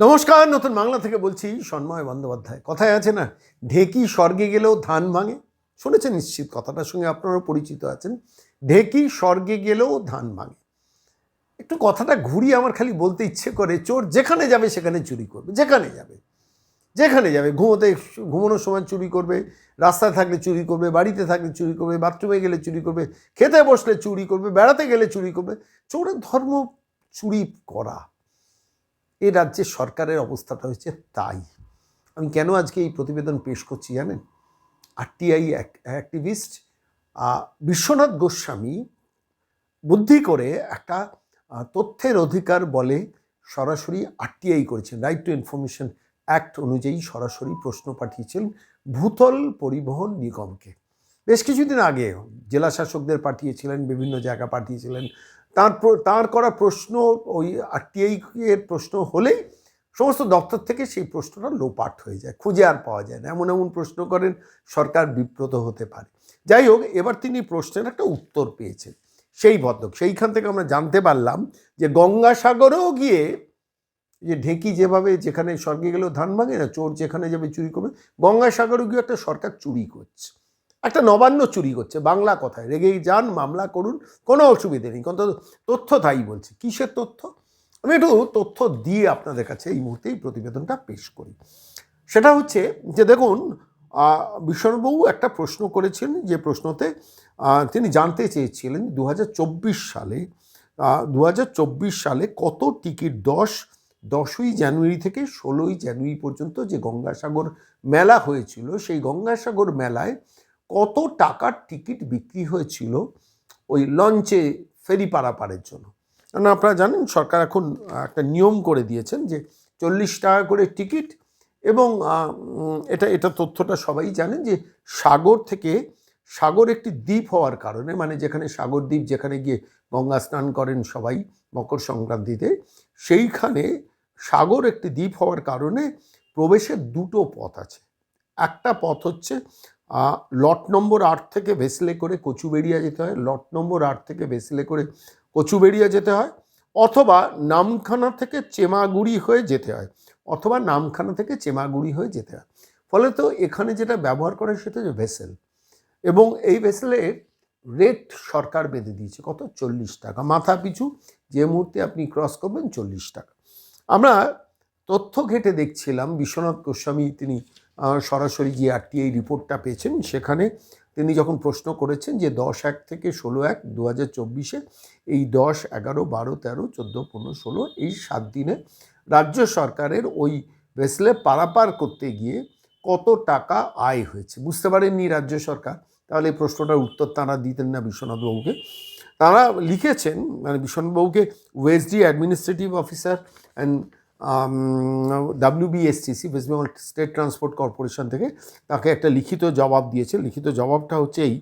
নমস্কার, নতুন বাংলা থেকে বলছি সন্ময় বন্দ্যোপাধ্যায়। কথায় আছে না, ঢেকি স্বর্গে গেলেও ধান ভাঙে। শুনেছেন নিশ্চিত কথাটার সঙ্গে আপনারাও পরিচিত আছেন। ঢেকি স্বর্গে গেলেও ধান ভাঙে। একটু কথাটা ঘুরিয়ে আমার খালি বলতে ইচ্ছে করে, চোর যেখানে যাবে সেখানে চুরি করবে, যেখানে যাবে যেখানে যাবে, ঘুমোতে ঘুমানোর সময় চুরি করবে, রাস্তায় থাকলে চুরি করবে, বাড়িতে থাকলে চুরি করবে, বাথরুমে গেলে চুরি করবে, খেতে বসলে চুরি করবে, বেড়াতে গেলে চুরি করবে। চোরের ধর্ম চুরি করা এ রাজ্যের সরকারের অবস্থাটা হচ্ছে তাই। আমি কেন আজকে এই প্রতিবেদন পেশ করছি জানেন? আরটিআই অ্যাক্টিভিস্ট বিশ্বনাথ গোস্বামী বুদ্ধি করে একটা তথ্যের অধিকার বলে সরাসরি আরটিআই করেছেন। রাইট টু ইনফরমেশন অ্যাক্ট অনুযায়ী সরাসরি প্রশ্ন পাঠিয়েছিলেন ভূতল পরিবহন নিগমকে। বেশ কিছুদিন আগে জেলা শাসকদের পাঠিয়েছিলেন, বিভিন্ন জায়গা পাঠিয়েছিলেন তার তার করা প্রশ্ন, ওই আরটিআই এর প্রশ্ন হলেই সমস্ত দপ্তর থেকে সেই প্রশ্নটা লোপাট হয়ে যায়, খুঁজে আর পাওয়া যায় না। এমন এমন প্রশ্ন করেন, সরকার বিব্রত হতে পারে। যাই হোক, এবার তিনি প্রশ্নের একটা উত্তর পেয়েছেন, সেই ভদ্রক সেইখান থেকে আমরা জানতে পারলাম যে গঙ্গাসাগরেও গিয়ে যে ঢেঁকি যেভাবে যেখানে স্বর্গে গেলেও ধান ভাঙে না, চোর যেখানে যাবে চুরি করবে, গঙ্গাসাগরেও গিয়ে একটা সরকার চুরি করছে। একটা নবান্ন চুরি করছে বাংলা কথায়। রেগেই যান মামলা করুন কোনো অসুবিধে নেই। কিন্তু তথ্য তাই বলছে। কিসের তথ্য? আমি একটু তথ্য দিয়ে আপনাদের কাছে এই মুহূর্তে এই প্রতিবেদনটা পেশ করি। সেটা হচ্ছে যে দেখুন আহ, বিশ্বনাথবাবু একটা প্রশ্ন করেছেন যে প্রশ্নতে তিনি জানতে চেয়েছিলেন দু হাজার চব্বিশ সালে দু হাজার চব্বিশ সালে কত টিকিট দশ দশই জানুয়ারি থেকে ষোলোই জানুয়ারি পর্যন্ত যে গঙ্গাসাগর মেলা হয়েছিল সেই গঙ্গাসাগর মেলায় কত টাকার টিকিট বিক্রি হয়েছিল ওই লঞ্চে ফেরি পারাপারের জন্য? কারণ আপনারা জানেন, সরকার এখন একটা নিয়ম করে দিয়েছেন যে চল্লিশ টাকা করে টিকিট এবং এটা এটা তথ্যটা সবাই জানেন যে সাগর থেকে, সাগর একটি দ্বীপ হওয়ার কারণে মানে যেখানে সাগর দ্বীপ, যেখানে গিয়ে গঙ্গা স্নান করেন সবাই মকর সংক্রান্তিতে, সেইখানে সাগর একটি দ্বীপ হওয়ার কারণে প্রবেশের দুটো পথ আছে। একটা পথ হচ্ছে লট নম্বর আট থেকে ভেসলে করে কচুবেড়িয়া যেতে হয় লট নম্বর আট থেকে ভেসলে করে কচুবেড়িয়া যেতে হয়, অথবা নামখানা থেকে চেমাগুড়ি হয়ে যেতে হয়, অথবা নামখানা থেকে চেমাগুড়ি হয়ে যেতে হয়। ফলে তো এখানে যেটা ব্যবহার করে সেটা হচ্ছে ভেসেল। এবং এই ভেসেলের রেট সরকার বেঁধে দিয়েছে, কত? চল্লিশ টাকা। মাথা পিছু, যে মুহূর্তে আপনি ক্রস করবেন, চল্লিশ টাকা। আমরা তথ্য ঘেটে দেখছিলাম, বিশ্বনাথ গোস্বামী তিনি সরাসরি যে আরটিআই রিপোর্টটা পেয়েছেন, সেখানে তিনি যখন প্রশ্ন করেছেন যে দশ এক থেকে ষোলো এক দু হাজার চব্বিশে এই দশ, এগারো, বারো, তেরো, চোদ্দ, পনেরো, ষোলো এই সাত দিনে রাজ্য সরকারের ওই ভেসলে পারাপার করতে গিয়ে কত টাকা আয় হয়েছে? বুঝতে পারেননি রাজ্য সরকার? তাহলে এই প্রশ্নটার উত্তর তাঁরা দিতেন না বিশ্বনাথবাবুকে। তারা লিখেছেন মানে বিশ্বনাথবাবুকে OSD administrative officer and WBSTC west Bengal state transport corporation থেকে তাকে একটা লিখিত জবাব দিয়েছে। লিখিত জবাবটা হচ্ছে এই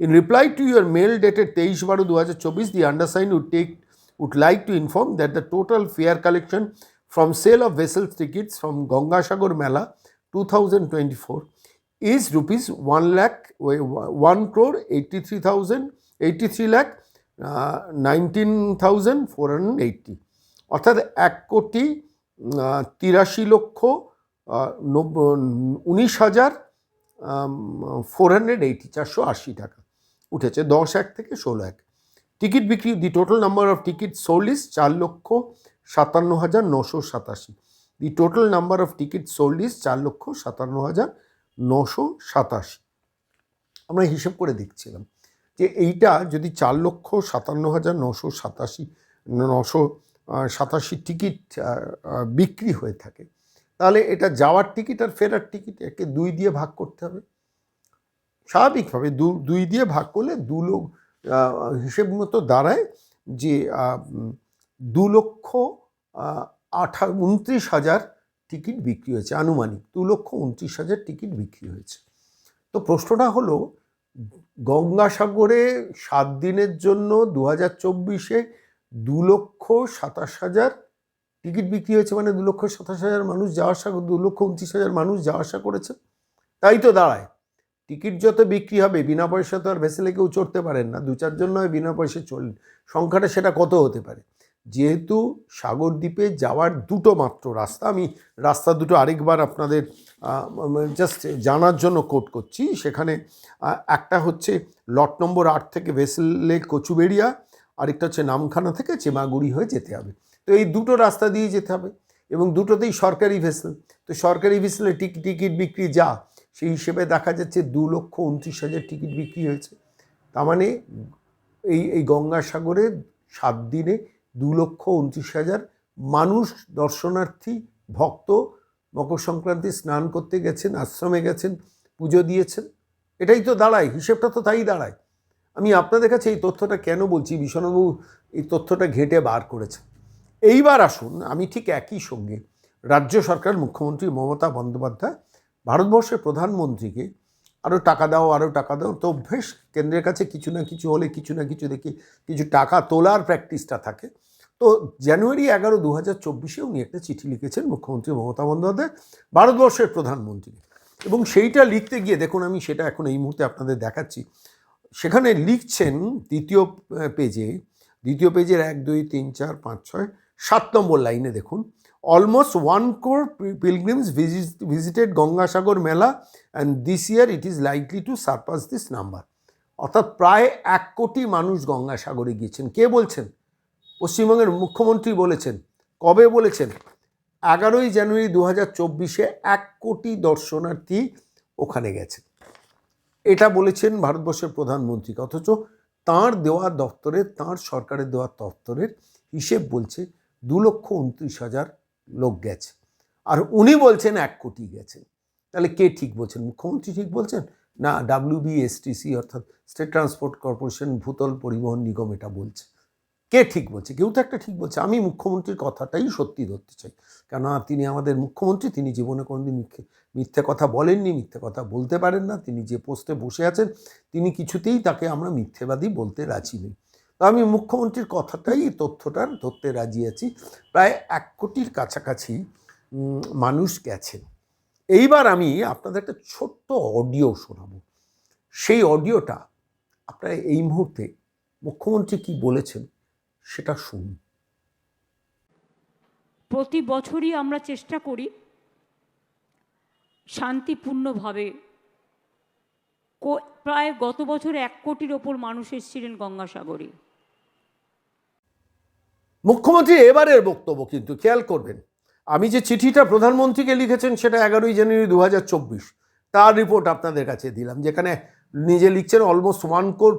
in reply to your mail dated তেইশ বারো দু হাজার চব্বিশ the undersigned take would like to inform that the total fare collection from sale of vessels tickets from Gangashagar Mela 2024 is rupees 1 lakh 1 crore 83,000 83 lakh uh, 19,480 অর্থাৎ এক কোটি তিরাশি লক্ষ উনিশ হাজার ফোর হান্ড্রেড এইটি চারশো আশি টাকা। উঠেছে দশ এক থেকে ষোলো এক। টিকিট বিক্রি the total number of ticket sold চার লক্ষ সাতান্ন হাজার নশো সাতাশি। The total number of ticket sold চার লক্ষ সাতান্ন হাজার নশো সাতাশি। আমরা হিসেব করে দেখছিলাম যে এইটা যদি চার লক্ষ সাতান্ন হাজার নশো সাতাশি, নশো সাতাশি টিকিট বিক্রি হয়ে থাকে। তাহলে এটা যাওয়ার টিকিট আর ফেরার টিকিট একে দুই দিয়ে ভাগ করতে হবে। স্বাভাবিকভাবে দু, দুই দিয়ে ভাগ করলে দু লোক হিসেব মতো দাঁড়ায় যে দু লক্ষ আঠা, উনত্রিশ হাজার টিকিট বিক্রি হয়েছে আনুমানিক। দু লক্ষ উনত্রিশ হাজার টিকিট বিক্রি হয়েছে। তো প্রশ্নটা হলো, গঙ্গাসাগরে সাত দিনের জন্য দু হাজার চব্বিশে দু লক্ষ সাতাশ হাজার টিকিট বিক্রি হয়েছে মানে দু লক্ষ সাতাশ হাজার মানুষ যাওয়া আসা দু লক্ষ উনত্রিশ হাজার মানুষ যাওয়া আসা করেছে। তাই তো দাঁড়ায়। টিকিট যত বিক্রি হবে, বিনা পয়সা তো আর ভেসেলে কেউ চড়তে পারেন না। দু চারজন নয়, বিনা পয়সা চললেন সংখ্যাটা সেটা কত হতে পারে? যেহেতু সাগরদ্বীপে যাওয়ার দুটো মাত্র রাস্তা, আমি রাস্তা দুটো আরেকবার আপনাদের জাস্ট জানার জন্য কোট করছি। সেখানে একটা হচ্ছে লট নম্বর আট থেকে ভেসেলে কচুবেড়িয়া আরেকটা হচ্ছে নামখানা থেকে চেমাগুড়ি হয়ে যেতে হবে। তো এই দুটো রাস্তা দিয়ে যেতে হবে এবং দুটোতেই সরকারি ভেসেল তো সরকারি ভেসেলে টিকিট টিকিট বিক্রি যা, সেই হিসেবে দেখা যাচ্ছে দু লক্ষ উনত্রিশ হাজার টিকিট বিক্রি হয়েছে। তার মানে এই এই গঙ্গাসাগরে সাত দিনে দু লক্ষ উনত্রিশ হাজার মানুষ দর্শনার্থী, ভক্ত মকর সংক্রান্তি স্নান করতে গেছেন, আশ্রমে গেছেন, পুজো দিয়েছেন। এটাই তো দাঁড়ায়, হিসেবটা তো তাই দাঁড়ায়। আমি আপনাদের কাছে এই তথ্যটা কেন বলছি? বিশ্বনাথবাবু এই তথ্যটা ঘেঁটে বার করেছে এইবার আসুন, আমি ঠিক একই সঙ্গে রাজ্য সরকার, মুখ্যমন্ত্রী মমতা বন্দ্যোপাধ্যায়, ভারতবর্ষের প্রধানমন্ত্রীকে আরও টাকা দাও আরও টাকা দাও, তো অভ্যেস কেন্দ্রের কাছে কিছু না কিছু হলে কিছু না কিছু দেখি কিছু টাকা তোলার প্র্যাকটিসটা থাকে। তো জানুয়ারি এগারো দু হাজার চব্বিশে উনি একটা চিঠি লিখেছেন মুখ্যমন্ত্রী মমতা বন্দ্যোপাধ্যায়, ভারতবর্ষের প্রধানমন্ত্রীকে। এবং সেইটা লিখতে গিয়ে দেখুন, আমি সেটা এখন এই মুহূর্তে আপনাদের দেখাচ্ছি। সেখানে লিখছেন দ্বিতীয় পেজে, দ্বিতীয় পেজের এক, দুই, তিন, চার, পাঁচ, ছয়, সাত নম্বর লাইনে দেখুন। Almost one crore pilgrims visited Gangasagar mela and this year it is likely to surpass this number অর্থাৎ প্রায় এক কোটি মানুষ গঙ্গাসাগরে গিয়েছেন। কে বলছেন? পশ্চিমবঙ্গের মুখ্যমন্ত্রী বলেছেন। কবে বলেছেন? এগারোই জানুয়ারি দু হাজার চব্বিশে এক কোটি দর্শনার্থী ওখানে গেছে এটা বলেছেন ভারতবর্ষের প্রধানমন্ত্রী, অথচ তাঁর দেওয়া দপ্তরের তাঁর সরকারের দেওয়া দপ্তরের হিসেব বলছে দু লক্ষ উনত্রিশ হাজার লোক গেছে। আর উনি বলছেন এক কোটি গেছেন তাহলে কে ঠিক বলছেন? মুখ্যমন্ত্রী ঠিক বলছেন? না ডাব্লিউবিএসটিসি অর্থাৎ স্টেট ট্রান্সপোর্ট কর্পোরেশন ভূতল পরিবহন নিগম এটা বলছে। কে ঠিক বলছে? কেউ তো একটা ঠিক বলছে। আমি মুখ্যমন্ত্রীর কথাটাই সত্যি ধরতে চাই। কেননা তিনি আমাদের মুখ্যমন্ত্রী, তিনি জীবনে কোনোদিন মিথ্যে মিথ্যে কথা বলেননি, মিথ্যে কথা বলতে পারেন না। তিনি যে পোস্টে বসে আছেন, তিনি কিছুতেই তাকে আমরা মিথ্যেবাদী বলতে রাজি নেই। তো আমি মুখ্যমন্ত্রীর কথাটাই তথ্যটার ধরতে রাজি আছি। প্রায় এক কোটির কাছাকাছি মানুষ গেছেন। এইবার আমি আপনাদের একটা ছোট্ট অডিও শোনাবো। সেই অডিওটা আপনারা এই মুহূর্তে মুখ্যমন্ত্রী কি বলেছেন সেটা শুনুন প্রতি বছরই আমরা চেষ্টা করি শান্তিপূর্ণভাবে কো- প্রায় গত বছর এক কোটির ওপর মানুষ এসেছিলেন গঙ্গাসাগরে। মুখ্যমন্ত্রী এবারের বক্তব্য কিন্তু খেয়াল করবেন। আমি যে চিঠিটা প্রধানমন্ত্রীকে লিখেছেন সেটা এগারোই জানুয়ারি দু হাজার চব্বিশ। তার রিপোর্ট আপনাদের কাছে দিলাম যেখানে নিজে লিখছেন almost one crore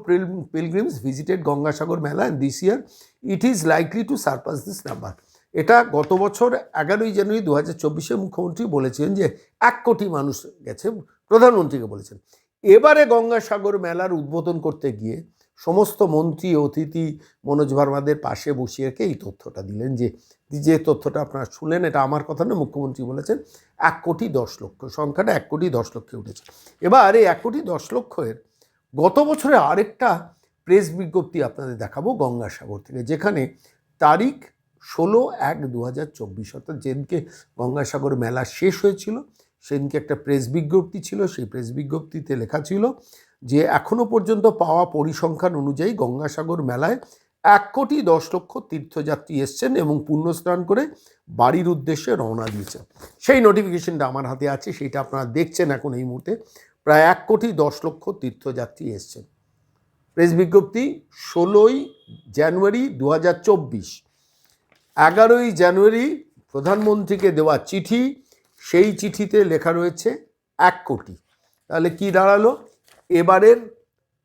pilgrims visited Gangasagar mela and this year it is likely to surpass this number এটা গত বছর এগারোই জানুয়ারি দু হাজার চব্বিশে মুখ্যমন্ত্রী বলেছেন যে এক কোটি মানুষ গেছে, প্রধানমন্ত্রীকে বলেছেন। এবারে গঙ্গাসাগর মেলার উদ্বোধন করতে গিয়ে সমস্ত মন্ত্রী, অতিথি মনোজ ভার্মাদের পাশে বসিয়ে রেখে এই তথ্যটা দিলেন যে যে তথ্যটা আপনারা শুনলেন, এটা আমার কথা না মুখ্যমন্ত্রী বলেছেন, এক কোটি দশ লক্ষ, সংখ্যাটা এক কোটি দশ লক্ষে উঠেছে। এবার এই এক কোটি দশ লক্ষের গত বছরে আরেকটা প্রেস বিজ্ঞপ্তি আপনাদের দেখাবো গঙ্গাসাগর থেকে, যেখানে তারিখ ষোলো এক দু হাজার চব্বিশ, অর্থাৎ যেদিনকে গঙ্গাসাগর মেলা শেষ হয়েছিল, সেদিনকে একটা প্রেস বিজ্ঞপ্তি ছিল, সেই প্রেস বিজ্ঞপ্তিতে লেখা ছিল যে এখনও পর্যন্ত পাওয়া পরিসংখ্যান অনুযায়ী গঙ্গাসাগর মেলায় এক কোটি দশ লক্ষ তীর্থযাত্রী এসছেন এবং পুণ্যস্নান করে বাড়ির উদ্দেশ্যে রওনা দিয়েছেন। সেই নোটিফিকেশনটা আমার হাতে আছে, সেটা আপনারা দেখছেন এখন এই মুহূর্তে। প্রায় এক কোটি দশ লক্ষ তীর্থযাত্রী এসছেন। প্রেস বিজ্ঞপ্তি, ষোলোই জানুয়ারি দু হাজার চব্বিশ। এগারোই জানুয়ারি প্রধানমন্ত্রীকে দেওয়া চিঠি, সেই চিঠিতে লেখা রয়েছে, এক কোটি। তাহলে কি দাঁড়াল? এবারের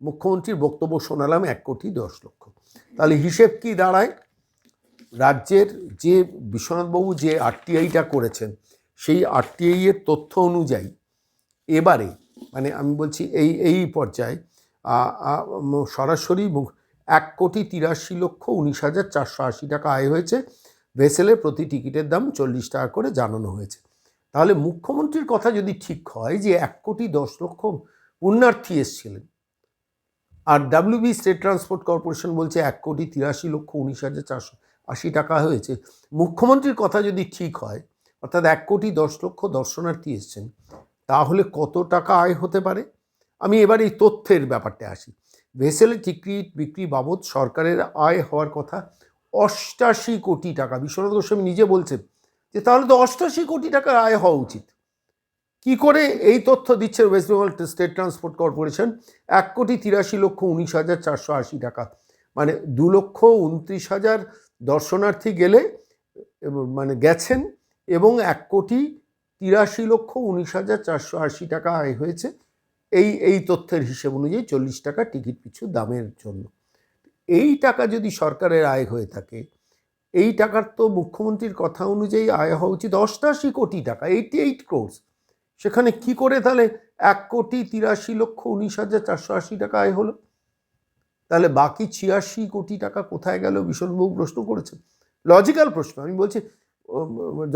মুখ্যমন্ত্রীর বক্তব্য শোনালাম এক কোটি দশ লক্ষ। তাহলে হিসেব কি দাঁড়ায়? রাজ্যের যে বিশ্বনাথবাবু যে আরটিআইটা করেছেন, সেই আরটিআই এর তথ্য অনুযায়ী এবারে মানে আমি বলছি এই এই পর্যায়ে সরাসরি এক কোটি তিরাশি লক্ষ উনিশ হাজার চারশো আশি টাকা আয় হয়েছে। ভেসেলের প্রতি টিকিটের দাম চল্লিশ টাকা করে জানানো হয়েছে। তাহলে মুখ্যমন্ত্রীর কথা যদি ঠিক হয় যে এক কোটি দশ লক্ষ পুণ্যার্থী এসছিলেন। আর ডাব্লিউবি স্টেট ট্রান্সপোর্ট কর্পোরেশন বলছে এক কোটি তিরাশি লক্ষ উনিশ হাজার চারশো আশি টাকা হয়েছে। মুখ্যমন্ত্রীর কথা যদি ঠিক হয়, অর্থাৎ এক কোটি দশ লক্ষ দর্শনার্থী এসছেন, তাহলে কত টাকা আয় হতে পারে? আমি এবার এই তথ্যের ব্যাপারটা আসি। ভেসেলের টিকিট বিক্রি বাবদ সরকারের আয় হওয়ার কথা অষ্টাশি কোটি টাকা। বিশ্বনাথ গোস্বামী নিজে বলছেন যে তাহলে তো অষ্টাশি কোটি টাকা আয় হওয়া উচিত। কি করে এই তথ্য দিচ্ছে west Bengal state transport corporation? এক কোটি তিরাশি লক্ষ উনিশ হাজার চারশো আশি টাকা। মানে দু লক্ষ উনত্রিশ হাজার দর্শনার্থী গেলে মানে গেছেন, এবং এক কোটি তিরাশি লক্ষ উনিশ হাজার চারশো আশি টাকা আয় হয়েছে এই এই তথ্যের হিসেব অনুযায়ী চল্লিশ টাকা টিকিট পিছু দামের জন্য। এই টাকা যদি সরকারের আয় হয়ে থাকে, এই টাকার তো মুখ্যমন্ত্রীর কথা অনুযায়ী আয় হওয়া উচিত অষ্টাশি কোটি টাকা এইটি এইট ক্রোর্স সেখানে কি করে তাহলে এক কোটি তিরাশি লক্ষ উনিশ হাজার চারশো আশি টাকা আয় হলো? তাহলে বাকি ছিয়াশি কোটি টাকা কোথায় গেল? ভীষণবাবু প্রশ্ন করেছেন। লজিক্যাল প্রশ্ন, আমি বলছি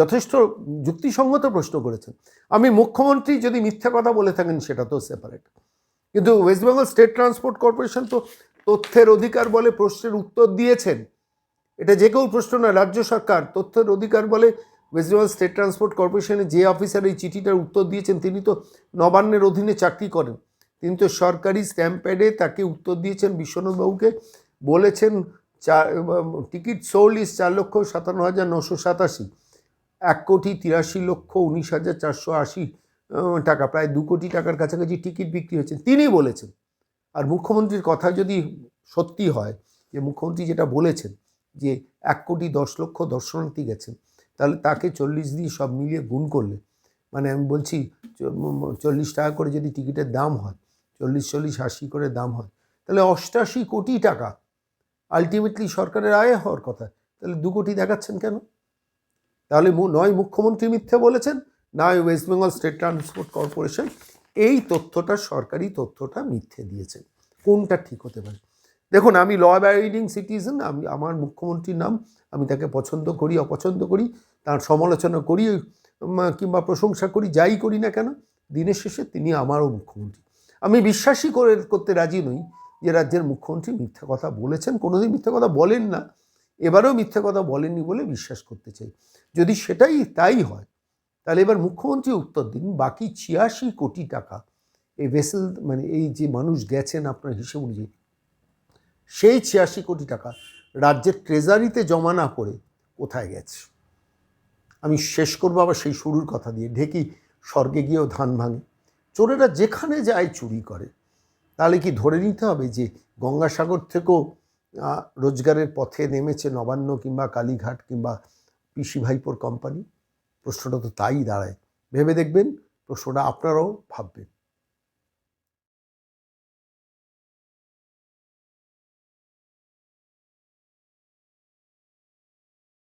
যথেষ্ট যুক্তিসঙ্গত প্রশ্ন করেছেন। আমি মুখ্যমন্ত্রী যদি মিথ্যা কথা বলে থাকেন, সেটা তো সেপারেট কিন্তু west Bengal state transport corporation তো তথ্যের অধিকার বলে প্রশ্নের উত্তর দিয়েছেন। এটা যে কেউ প্রশ্ন না রাজ্য সরকার তথ্যের অধিকার বলে ওয়েস্ট বেঙ্গল স্টেট ট্রান্সপোর্ট কর্পোরেশনে যে অফিসার এই চিঠিটার উত্তর দিয়েছেন, তিনি তো নবান্নের অধীনে চাকরি করেন। তিনি তো সরকারি স্ট্যাম্প প্যাডে তাকে উত্তর দিয়েছেন বিশ্বনাথবাবুকে। বলেছেন চার টিকিট সোল্ড চার লক্ষ সাতান্ন হাজার নশো সাতাশি। এক কোটি তিরাশি লক্ষ উনিশ হাজার চারশো আশি টাকা, প্রায় দু কোটি টাকার কাছাকাছি টিকিট বিক্রি হয়েছে। তিনি বলেছেন, আর মুখ্যমন্ত্রীর কথা যদি সত্যি হয়, যে মুখ্যমন্ত্রী যেটা বলেছেন, যে এক কোটি দশ লক্ষ দর্শনার্থী গেছেন তাহলে তাকে চল্লিশ দিয়ে সব মিলিয়ে গুণ করলে। মানে আমি বলছি চল্লিশ টাকা করে যদি টিকিটের দাম হয়, চল্লিশ চল্লিশ, আশি করে দাম হয়, তাহলে অষ্টাশি কোটি টাকা আলটিমেটলি সরকারের আয় হওয়ার কথা। তাহলে দু কোটি দেখাচ্ছেন কেন? তাহলে নয় মুখ্যমন্ত্রী মিথ্যে বলেছেন, নয় west Bengal state transport corporation, এই তথ্যটা সরকারি তথ্যটা মিথ্যে দিয়েছেন। কোনটা ঠিক হতে পারে? দেখুন, আমি ল অ্যাবাইডিং সিটিজেন আমি আমার মুখ্যমন্ত্রীর নাম, আমি তাকে পছন্দ করি, অপছন্দ করি, তার সমালোচনা করি কিংবা প্রশংসা করি, যাই করি না কেন, দিনের শেষে তিনি আমারও মুখ্যমন্ত্রী। আমি বিশ্বাসই করে, করতে রাজি নই যে রাজ্যের মুখ্যমন্ত্রী মিথ্যা কথা বলেছেন, কোনোদিন মিথ্যা কথা বলেন না, এবারেও মিথ্যা কথা বলেননি বলে বিশ্বাস করতে চাই। যদি সেটাই তাই হয়, তাহলে এবার মুখ্যমন্ত্রী উত্তর দিন, বাকি ছিয়াশি কোটি টাকা, এই ভেসেল মানে এই যে মানুষ গেছেন আপনার হিসেব অনুযায়ী সেই ছিয়াশি কোটি টাকা রাজ্যের ট্রেজারিতে জমা না করে কোথায় গেছে? আমি শেষ করব আবার সেই শুরুর কথা দিয়ে। ঢেকি স্বর্গে গিয়েও ধান ভাঙে। চোরেরা যেখানে যায় চুরি করে। তাহলে কি ধরে নিতে হবে যে গঙ্গাসাগর থেকেও রোজগারের পথে নেমেছে নবান্ন কিংবা কালীঘাট কিংবা পিসি ভাইপোর কোম্পানি প্রশ্নটা তো তাই দাঁড়ায়। ভেবে দেখবেন, প্রশ্নটা আপনারাও ভাববেন।